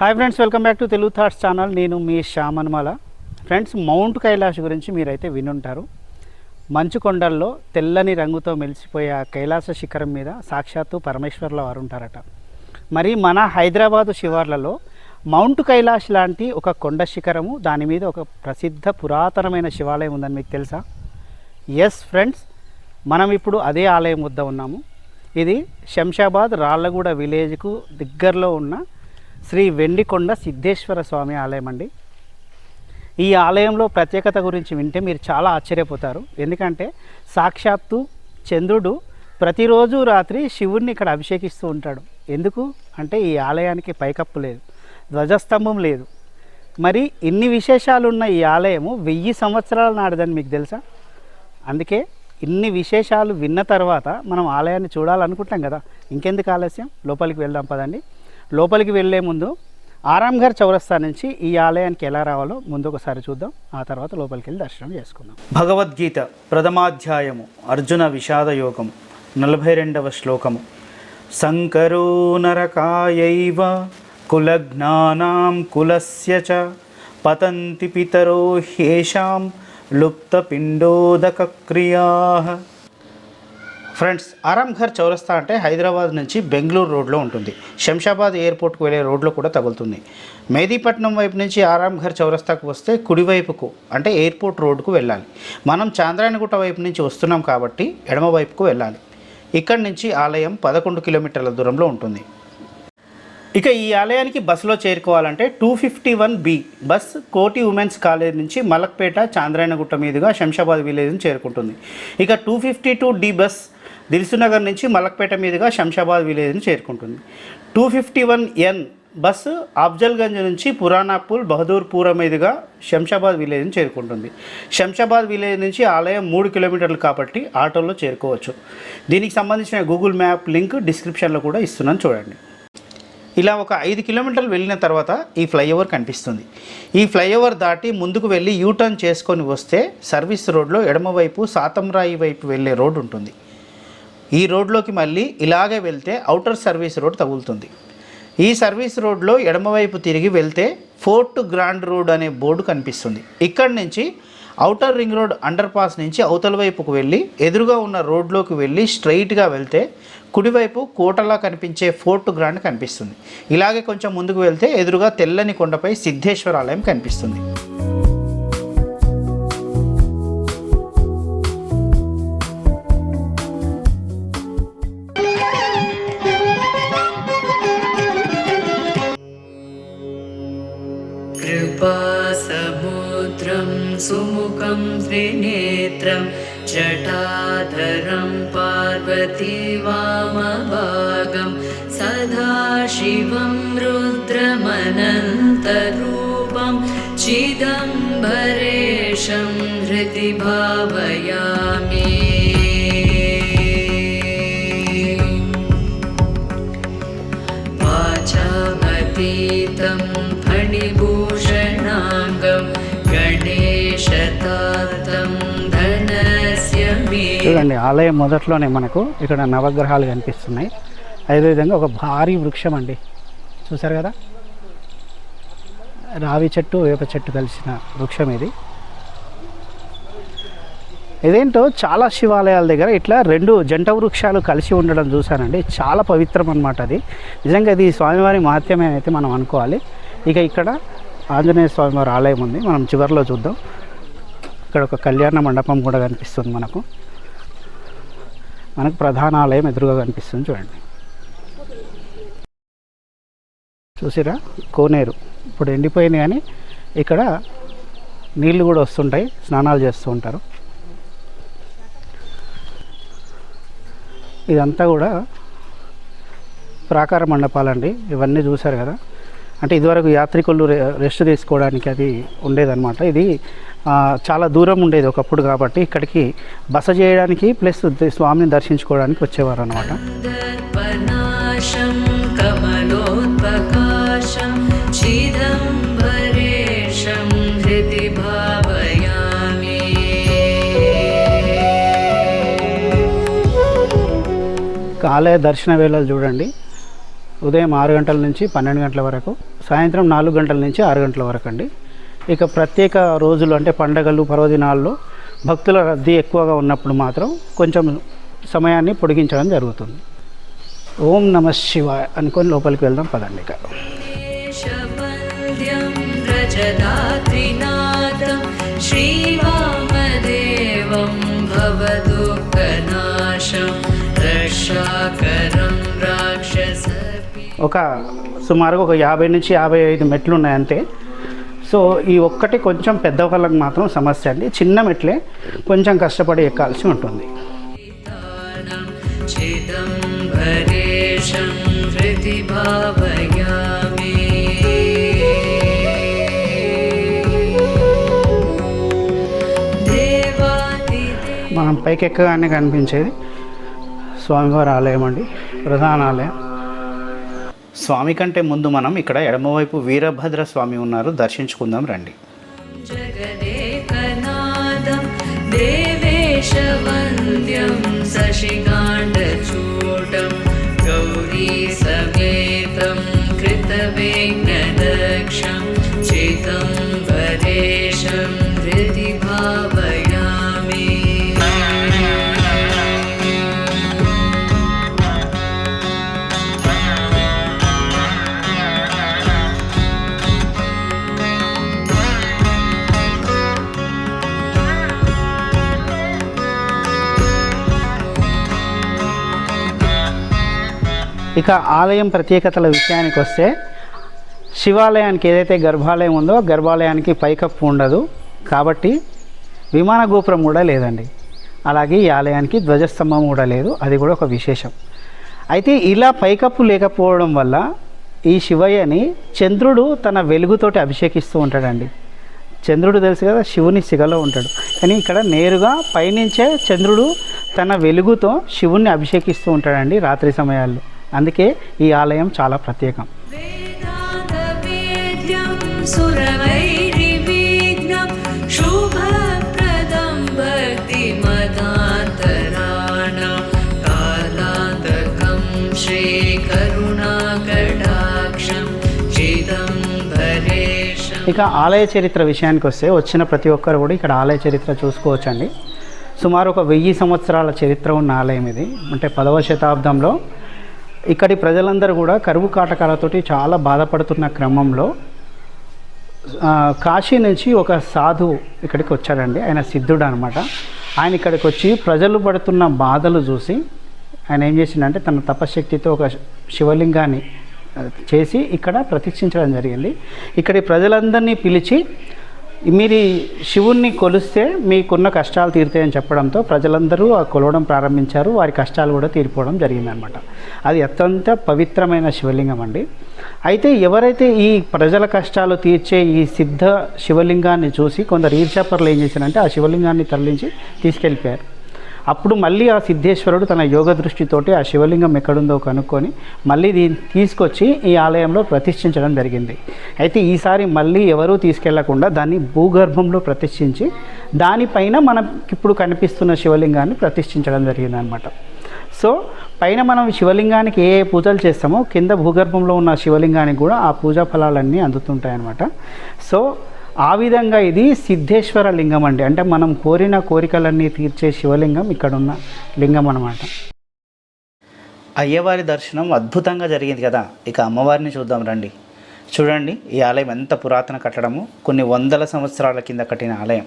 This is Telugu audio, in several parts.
Hi friends welcome back to Telugu thoughts channel నేను మీ శ్యామన్మల ఫ్రెండ్స్ మౌంట్ కైలాష్ గురించి మీరైతే వినుంటారు. మంచు కొండల్లో తెల్లని రంగుతో మెలిసిపోయే ఆ కైలాస శిఖరం మీద సాక్షాత్తు పరమేశ్వర్ల వారు ఉంటారట. మరి మన హైదరాబాదు శివార్లలో మౌంట్ కైలాష్ లాంటి ఒక కొండ శిఖరము దాని మీద ఒక ప్రసిద్ధ పురాతనమైన శివాలయం ఉందని మీకు తెలుసా? ఎస్ ఫ్రెండ్స్ మనం ఇప్పుడు అదే ఆలయం వద్ద ఉన్నాము. ఇది శంషాబాద్ రాళ్ళగూడ విలేజ్కు దగ్గరలో ఉన్న శ్రీ వెండికొండ సిద్ధేశ్వర స్వామి ఆలయం అండి. ఈ ఆలయంలో ప్రత్యేకత గురించి వింటే మీరు చాలా ఆశ్చర్యపోతారు. ఎందుకంటే సాక్షాత్తు చంద్రుడు ప్రతిరోజు రాత్రి శివుణ్ణి ఇక్కడ అభిషేకిస్తూ ఉంటాడు. ఎందుకు? అంటే ఈ ఆలయానికి పైకప్పు లేదు ధ్వజస్తంభం లేదు. మరి ఇన్ని విశేషాలు ఉన్న ఈ ఆలయము వెయ్యి సంవత్సరాల నాటిదని మీకు తెలుసా? అందుకే ఇన్ని విశేషాలు విన్న తర్వాత మనం ఆలయాన్ని చూడాలనుకుంటాం కదా. ఇంకెందుకు ఆలస్యం? లోపలికి వెళ్దాం పదండి. లోపలికి వెళ్ళే ముందు ఆరాంఘర్ చౌరస్తా నుంచి ఈ ఆలయానికి ఎలా రావాలో ముందు ఒకసారి చూద్దాం. ఆ తర్వాత లోపలికి వెళ్ళి దర్శనం చేసుకుందాం. భగవద్గీత ప్రథమాధ్యాయము అర్జున విషాద యోగము నలభై రెండవ శ్లోకము. సంకరో నరకాయైవ కులజ్ఞానాం కులస్య చ పతంతి పితరో హ్యేషాం లుప్తపిండోదక క్రియా ఫ్రెండ్స్ ఆరాంఘర్ చౌరస్తా అంటే హైదరాబాద్ నుంచి బెంగళూరు రోడ్లో ఉంటుంది. శంషాబాద్ ఎయిర్పోర్ట్కు వెళ్ళే రోడ్లో కూడా తగులుతుంది. మెహదీపట్నం వైపు నుంచి ఆరాంఘర్ చౌరస్తాకు వస్తే కుడివైపుకు అంటే ఎయిర్పోర్ట్ రోడ్డుకు వెళ్ళాలి. మనం చాంద్రాయణగుట్ట వైపు నుంచి వస్తున్నాం కాబట్టి ఎడమవైపుకు వెళ్ళాలి. ఇక్కడి నుంచి ఆలయం పదకొండు కిలోమీటర్ల దూరంలో ఉంటుంది. ఇక ఈ ఆలయానికి బస్సులో చేరుకోవాలంటే two fifty one B bus Koti women's college నుంచి మలక్పేట చాంద్రాయణగుట్ట మీదుగా శంషాబాద్ విలేజ్ని చేరుకుంటుంది. ఇక two fifty two D bus Dilsukhnagar నుంచి మలక్పేట మీదుగా శంషాబాద్ విలేజ్ని చేరుకుంటుంది. Two fifty one N bus Afzalgunj నుంచి పురాణాపూల్ బహదూర్పూర మీదుగా శంషాబాద్ విలేజ్ని చేరుకుంటుంది. శంషాబాద్ విలేజ్ నుంచి ఆలయం మూడు కిలోమీటర్లు కాబట్టి ఆటోలో చేరుకోవచ్చు. దీనికి సంబంధించిన గూగుల్ మ్యాప్ లింక్ డిస్క్రిప్షన్లో కూడా ఇస్తున్నాను చూడండి. ఇలా ఒక ఐదు కిలోమీటర్లు వెళ్ళిన తర్వాత ఈ ఫ్లైఓవర్ కనిపిస్తుంది. ఈ ఫ్లైఓవర్ దాటి ముందుకు వెళ్ళి యూటర్న్ చేసుకొని వస్తే సర్వీస్ రోడ్లో ఎడమవైపు సాతంరాయి వైపు వెళ్ళే రోడ్డు ఉంటుంది. ఈ రోడ్లోకి మళ్ళీ ఇలాగే వెళ్తే అవుటర్ సర్వీస్ రోడ్ తగులుతుంది. ఈ సర్వీస్ రోడ్లో ఎడమవైపు తిరిగి వెళ్తే ఫోర్ట్ గ్రాండ్ రోడ్ అనే బోర్డు కనిపిస్తుంది. ఇక్కడి నుంచి outer ring road underpass నుంచి అవతల వైపుకు వెళ్ళి ఎదురుగా ఉన్న రోడ్లోకి వెళ్ళి స్ట్రైట్గా వెళ్తే కుడివైపు కోటలా కనిపించే ఫోర్ట్ గ్రాండ్ కనిపిస్తుంది. ఇలాగే కొంచెం ముందుకు వెళ్తే ఎదురుగా తెల్లని కొండపై సిద్ధేశ్వర ఆలయం కనిపిస్తుంది. सुमुखं त्रिनेत्रं जटाधरं पार्वती वामभागं सदा शिवं रुद्रमनन्तरूपं चिदम्बरेशं हृदि भावयामि చూడండి ఆలయం మొదట్లోనే మనకు ఇక్కడ నవగ్రహాలు కనిపిస్తున్నాయి. అదేవిధంగా ఒక భారీ వృక్షం అండి. చూసారు కదా? రావి చెట్టు వేప చెట్టు కలిసిన వృక్షం ఇది. ఇదేంటో చాలా శివాలయాల దగ్గర ఇట్లా రెండు జంట వృక్షాలు కలిసి ఉండడం చూశానండి. చాలా పవిత్రం అనమాట అది. నిజంగా ఇది స్వామివారి మహత్యమే అయితే మనం అనుకోవాలి. ఇక ఇక్కడ ఆంజనేయ స్వామివారి ఆలయం ఉంది. మనం చివరిలో చూద్దాం. ఇక్కడ ఒక కళ్యాణ మండపం కూడా కనిపిస్తుంది మనకు. మనకు ప్రధాన ఆలయం ఎదురుగా కనిపిస్తుంది చూడండి. చూసిరా? కోనేరు. ఇప్పుడు ఎండిపోయింది కానీ ఇక్కడ నీళ్ళు కూడా వస్తుంటాయి స్నానాలు చేస్తూ ఉంటారు. ఇదంతా కూడా ప్రాకార మండపాలండి. ఇవన్నీ చూశారు కదా. అంటే ఇదివరకు యాత్రికులు రె- రెస్ట్ తీసుకోవడానికి అది ఉండేదన్నమాట. ఇది చాలా దూరం ఉండేది ఒకప్పుడు కాబట్టి ఇక్కడికి బస చేయడానికి ప్లస్ స్వామిని దర్శించుకోవడానికి వచ్చేవారు అనమాట ఆలయ దర్శన వేళలు చూడండి. ఉదయం ఆరు గంటల నుంచి పన్నెండు గంటల వరకు సాయంత్రం నాలుగు గంటల నుంచి ఆరు గంటల వరకు అండి. ఇక ప్రత్యేక రోజులు అంటే పండగలు పర్వదినాల్లో భక్తుల రద్దీ ఎక్కువగా ఉన్నప్పుడు మాత్రం కొంచెం సమయాన్ని పొడిగించడం jరుగుతుంది ఓం నమ శివాయ అనుకొని లోపలికి వెళ్దాం పదండి ఇక देशवन्द्यं रजदात्रिनाथं श्रीवामदेवं भवदुःखनाशं रक्षाकरं राक्षसपि ఒక సుమారుగా ఒక యాభై నుంచి యాభై ఐదు మెట్లు ఉన్నాయి అంతే సో ఈ ఒక్కటి కొంచెం పెద్దవాళ్ళకి మాత్రం సమస్య అండి. చిన్న మెట్లే కొంచెం కష్టపడి ఎక్కాల్సి ఉంటుంది. మనం పైకి ఎక్కగానే కనిపించేది స్వామివారి ఆలయం అండి. ప్రధాన ఆలయం. స్వామి కంటే ముందు మనం ఇక్కడ ఎడమవైపు వీరభద్ర స్వామి ఉన్నారు. దర్శించుకుందాం రండి. శశికాండ సశికాండ చూడం గౌరీ ఇక ఆలయం ప్రత్యేకతల విషయానికి వస్తే శివాలయానికి ఏదైతే గర్భాలయం ఉందో గర్భాలయానికి పైకప్పు ఉండదు. కాబట్టి విమాన గోపురం కూడా లేదండి. అలాగే ఈ ఆలయానికి ధ్వజస్తంభం కూడా లేదు. అది కూడా ఒక విశేషం. అయితే ఇలా పైకప్పు లేకపోవడం వల్ల ఈ శివయ్యని చంద్రుడు తన వెలుగుతోటి అభిషేకిస్తూ ఉంటాడండి. చంద్రుడు తెలుసు కదా శివుని సిగలో ఉంటాడు. కానీ ఇక్కడ నేరుగా పైనుంచే చంద్రుడు తన వెలుగుతో శివుణ్ణి అభిషేకిస్తూ ఉంటాడండి రాత్రి సమయాల్లో. అందుకే ఈ ఆలయం చాలా ప్రత్యేకం. ఇక ఆలయ చరిత్ర విషయానికి వస్తే వచ్చిన ప్రతి ఒక్కరు కూడా ఇక్కడ ఆలయ చరిత్ర చూసుకోవచ్చండి. సుమారు ఒక వెయ్యి సంవత్సరాల చరిత్ర ఉన్న ఆలయం ఇది. అంటే పదవ శతాబ్దంలో ఇక్కడి ప్రజలందరూ కూడా కరువు కాటకాలతోటి చాలా బాధపడుతున్న క్రమంలో కాశీ నుంచి ఒక సాధువు ఇక్కడికి వచ్చాడండి. ఆయన సిద్ధుడు అనమాట ఆయన ఇక్కడికి వచ్చి ప్రజలు పడుతున్న బాధలు చూసి ఆయన ఏం చేసిండంటే తన తపశక్తితో ఒక శివలింగాన్ని చేసి ఇక్కడ ప్రతిష్ఠించడం జరిగింది. ఇక్కడి ప్రజలందరినీ పిలిచి మీరు శివుణ్ణి కొలిస్తే మీకున్న కష్టాలు తీరుతాయని చెప్పడంతో ప్రజలందరూ ఆ కొలవడం ప్రారంభించారు. వారి కష్టాలు కూడా తీరిపోవడం జరిగిందనమాట. అది అత్యంత పవిత్రమైన శివలింగం అండి. అయితే ఎవరైతే ఈ ప్రజల కష్టాలు తీర్చే ఈ సిద్ధ శివలింగాన్ని చూసి కొందరు ఈర్షాపరులు ఏం చేశారంటే ఆ శివలింగాన్ని తరలించి తీసుకెళ్ళిపోయారు. అప్పుడు మళ్ళీ ఆ సిద్ధేశ్వరుడు తన యోగ దృష్టితోటి ఆ శివలింగం ఎక్కడుందో కనుక్కొని మళ్ళీ దీన్ని తీసుకొచ్చి ఈ ఆలయంలో ప్రతిష్ఠించడం జరిగింది. అయితే ఈసారి మళ్ళీ ఎవరూ తీసుకెళ్ళకుండా దాన్ని భూగర్భంలో ప్రతిష్ఠించి దానిపైన మనకి ఇప్పుడు కనిపిస్తున్న శివలింగాన్ని ప్రతిష్ఠించడం జరిగిందనమాట సో పైన మనం శివలింగానికి ఏ ఏ పూజలు చేస్తామో కింద భూగర్భంలో ఉన్న శివలింగానికి కూడా ఆ పూజా ఫలాలన్నీ అందుతుంటాయన్నమాట. సో ఆ విధంగా ఇది సిద్ధేశ్వర లింగం అండి. అంటే మనం కోరిన కోరికలన్నీ తీర్చే శివలింగం ఇక్కడ ఉన్న లింగం అనమాట అయ్యవారి దర్శనం అద్భుతంగా జరిగింది కదా. ఇక అమ్మవారిని చూద్దాం రండి. చూడండి ఈ ఆలయం ఎంత పురాతన కట్టడము. కొన్ని వందల సంవత్సరాల కింద కట్టిన ఆలయం.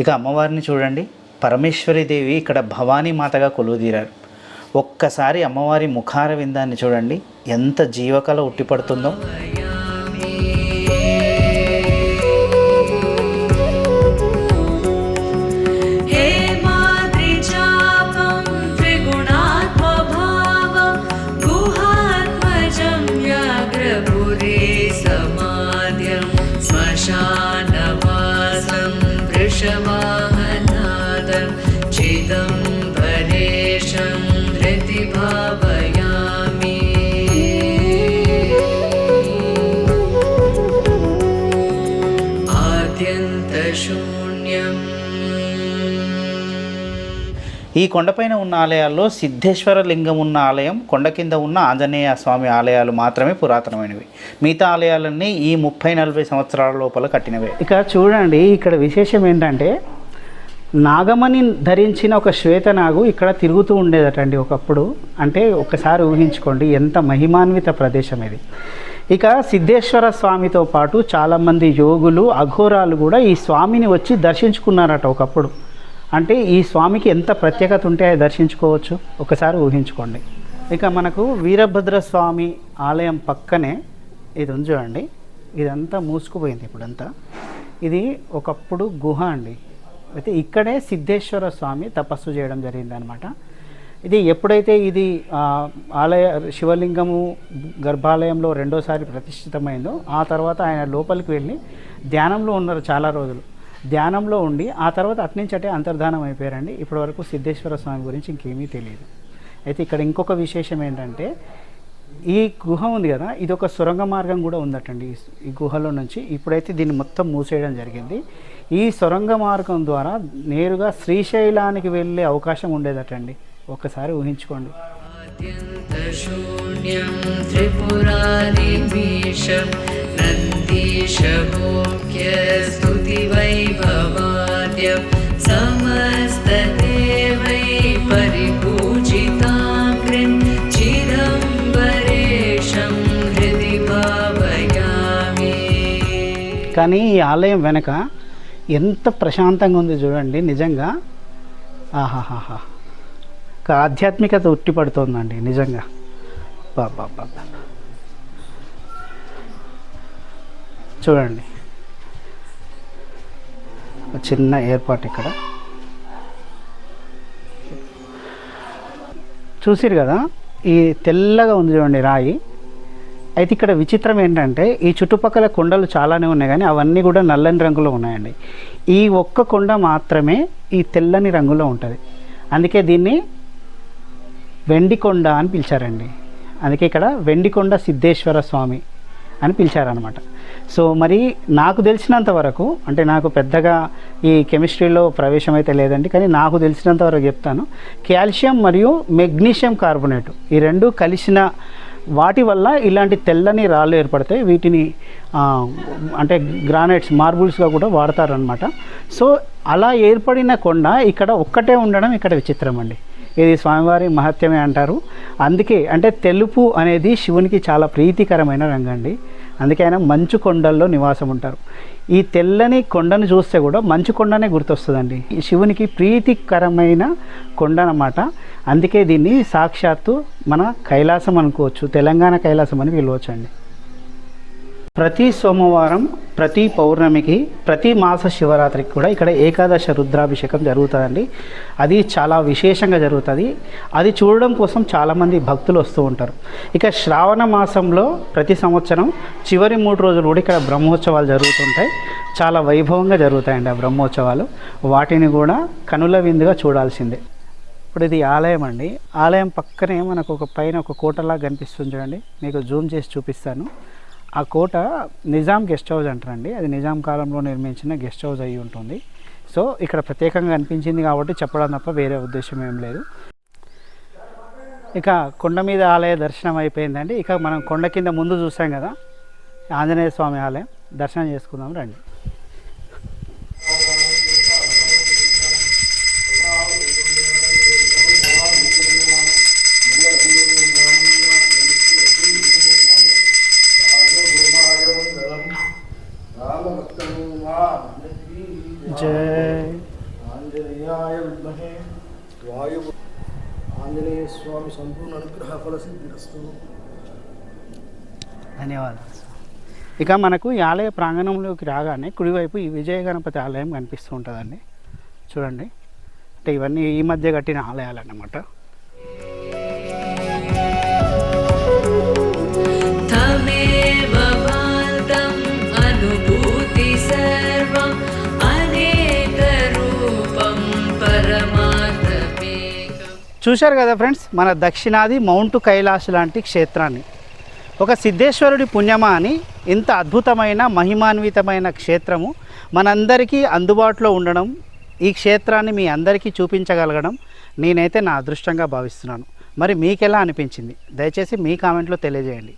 ఇక అమ్మవారిని చూడండి. పరమేశ్వరీదేవి ఇక్కడ భవానీ మాతగా కొలువుదీరారు. ఒక్కసారి అమ్మవారి ముఖార విందాన్ని చూడండి. ఎంత జీవకళ ఉట్టిపడుతుందో. కొండపైన ఉన్న ఆలయాల్లో సిద్ధేశ్వర లింగం ఉన్న ఆలయం కొండ కింద ఉన్న ఆంజనేయ స్వామి ఆలయాలు మాత్రమే పురాతనమైనవి. మిగతా ఆలయాలన్నీ ఈ ముప్పై నలభై సంవత్సరాల లోపల కట్టినవే. ఇక చూడండి ఇక్కడ విశేషం ఏంటంటే నాగమణి ధరించిన ఒక శ్వేతనాగు ఇక్కడ తిరుగుతూ ఉండేదటండి ఒకప్పుడు. అంటే ఒకసారి ఊహించుకోండి ఎంత మహిమాన్విత ప్రదేశం ఇది. ఇక సిద్ధేశ్వర స్వామితో పాటు చాలామంది యోగులు అఘోరాలు కూడా ఈ స్వామిని వచ్చి దర్శించుకున్నారట ఒకప్పుడు. అంటే ఈ స్వామికి ఎంత ప్రత్యేకత ఉంటే అది దర్శించుకోవచ్చు? ఒకసారి ఊహించుకోండి. ఇక మనకు వీరభద్ర స్వామి ఆలయం పక్కనే ఇది ఉంది చూడండి. ఇదంతా మూసుకుపోయింది ఇప్పుడంతా. ఇది ఒకప్పుడు గుహ అండి. అయితే ఇక్కడే సిద్ధేశ్వర స్వామి తపస్సు చేయడం జరిగిందనమాట. ఇది ఎప్పుడైతే ఇది ఆలయ శివలింగము గర్భాలయంలో రెండోసారి ప్రతిష్ఠితమైందో ఆ తర్వాత ఆయన లోపలికి వెళ్ళి ధ్యానంలో ఉన్నారు చాలా రోజులు. ధ్యానంలో ఉండి ఆ తర్వాత అట్నుంచి అటే అంతర్ధానం అయిపోయారండి. ఇప్పటి వరకు సిద్ధేశ్వర స్వామి గురించి ఇంకేమీ తెలియదు. అయితే ఇక్కడ ఇంకొక విశేషం ఏంటంటే ఈ గుహ ఉంది కదా ఇది ఒక సొరంగ మార్గం కూడా ఉందటండి. ఈ- గుహలో నుంచి ఇప్పుడైతే దీన్ని మొత్తం మూసేయడం జరిగింది. ఈ సొరంగ మార్గం ద్వారా నేరుగా శ్రీశైలానికి వెళ్ళే అవకాశం ఉండేదటండి. ఒకసారి ఊహించుకోండి. अत्यन्तशून्यं त्रिपुरारिमीशं नन्दीशभोग्यस्तुतिवैभवाद्यं समस्तदेवै परिपूजिताग्रिं चिदम्बरेशं हृदि भावयामि కానీ ఈ ఆలయం వెనక ఎంత ప్రశాంతంగా ఉంది చూడండి నిజంగా ఆహాహాహా ఒక ఆధ్యాత్మికత ఉట్టిపడుతోందండి నిజంగా. బాబా బాబా చూడండి. ఒక చిన్న ఏర్పాటు ఇక్కడ. చూసిరు కదా ఈ తెల్లగా ఉంది చూడండి రాయి. అయితే ఇక్కడ విచిత్రం ఏంటంటే ఈ చుట్టుపక్కల కొండలు చాలానే ఉన్నాయి కానీ అవన్నీ కూడా నల్లని రంగులో ఉన్నాయండి. ఈ ఒక్క కొండ మాత్రమే ఈ తెల్లని రంగులో ఉంటుంది. అందుకే దీన్ని వెండికొండ అని పిలిచారండి. అందుకే ఇక్కడ వెండికొండ సిద్ధేశ్వర స్వామి అని పిలిచారనమాట సో మరి నాకు తెలిసినంత వరకు అంటే నాకు పెద్దగా ఈ కెమిస్ట్రీలో ప్రవేశం అయితే లేదండి కానీ నాకు తెలిసినంత వరకు చెప్తాను. కాల్షియం మరియు మెగ్నీషియం కార్బోనేట్ ఈ రెండు కలిసిన వాటి వల్ల ఇలాంటి తెల్లని రాళ్ళు ఏర్పడతాయి. వీటిని అంటే గ్రానైట్స్ మార్బుల్స్గా కూడా వాడతారనమాట సో అలా ఏర్పడిన కొండ ఇక్కడ ఒక్కటే ఉండడం ఇక్కడ విచిత్రం అండి ఇది స్వామివారి మహత్యమే అంటారు. అందుకే అంటే తెలుపు అనేది శివునికి చాలా ప్రీతికరమైన రంగం అండి. అందుకే ఆయన మంచు కొండల్లో నివాసం ఉంటారు. ఈ తెల్లని కొండను చూస్తే కూడా మంచు కొండనే గుర్తొస్తుందండి. ఈ శివునికి ప్రీతికరమైన కొండ అన్నమాట. అందుకే దీన్ని సాక్షాత్తు మన కైలాసం అనుకోవచ్చు తెలంగాణ కైలాసం అని పిలవచ్చు అండి ప్రతి సోమవారం ప్రతి పౌర్ణమికి ప్రతి మాస శివరాత్రికి కూడా ఇక్కడ ఏకాదశ రుద్రాభిషేకం జరుగుతుందండి. అది చాలా విశేషంగా జరుగుతుంది. అది చూడడం కోసం చాలామంది భక్తులు వస్తూ ఉంటారు. ఇక శ్రావణ మాసంలో ప్రతి సంవత్సరం చివరి మూడు రోజులు కూడా ఇక్కడ బ్రహ్మోత్సవాలు జరుగుతుంటాయి. చాలా వైభవంగా జరుగుతాయండి ఆ బ్రహ్మోత్సవాలు. వాటిని కూడా కనుల విందుగా చూడాల్సిందే. ఇప్పుడు ఇది ఆలయం అండి. ఆలయం పక్కనే మనకు ఒక పైన ఒక కోటలా కనిపిస్తుంది చూడండి. మీకు జూమ్ చేసి చూపిస్తాను. ఆ కోట నిజాం గెస్ట్ హౌస్ అంటారండి. అది నిజాం కాలంలో నిర్మించిన గెస్ట్ హౌస్ అయి ఉంటుంది. సో ఇక్కడ ప్రత్యేకంగా అనిపించింది కాబట్టి చెప్పడం తప్ప వేరే ఉద్దేశం ఏం లేదు. ఇక కొండ మీద ఆలయ దర్శనం అయిపోయిందండి. ఇక మనం కొండ కింద ముందు చూసాం కదా ఆంజనేయ స్వామి ఆలయం. దర్శనం చేసుకుందాం రండి. ధన్యవాదాలు ఇక మనకు ఈ ఆలయ ప్రాంగణంలోకి రాగానే కుడివైపు ఈ విజయ గణపతి ఆలయం కనిపిస్తూ ఉంటుందండి. చూడండి. అంటే ఇవన్నీ ఈ మధ్య కట్టిన ఆలయాలు అన్నమాట చూశారు కదా ఫ్రెండ్స్ మన దక్షిణాది మౌంట్ కైలాస్ లాంటి క్షేత్రాన్ని. ఒక సిద్ధేశ్వరుడి పుణ్యమా అని ఇంత అద్భుతమైన మహిమాన్వితమైన క్షేత్రము మనందరికీ అందుబాటులో ఉండడం ఈ క్షేత్రాన్ని మీ అందరికీ చూపించగలగడం నేనైతే నా అదృష్టంగా భావిస్తున్నాను. మరి మీకెలా అనిపించింది? దయచేసి మీ కామెంట్లో తెలియజేయండి.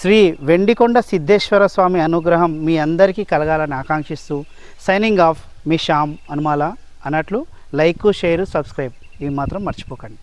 శ్రీ వెండికొండ సిద్ధేశ్వర స్వామి అనుగ్రహం మీ అందరికీ కలగాలని ఆకాంక్షిస్తూ సైనింగ్ ఆఫ్ మీ శ్యామ్ అనుమాల అన్నట్లు లైక్ షేర్ సబ్స్క్రైబ్. ఏమాత్రం మర్చిపోకండి.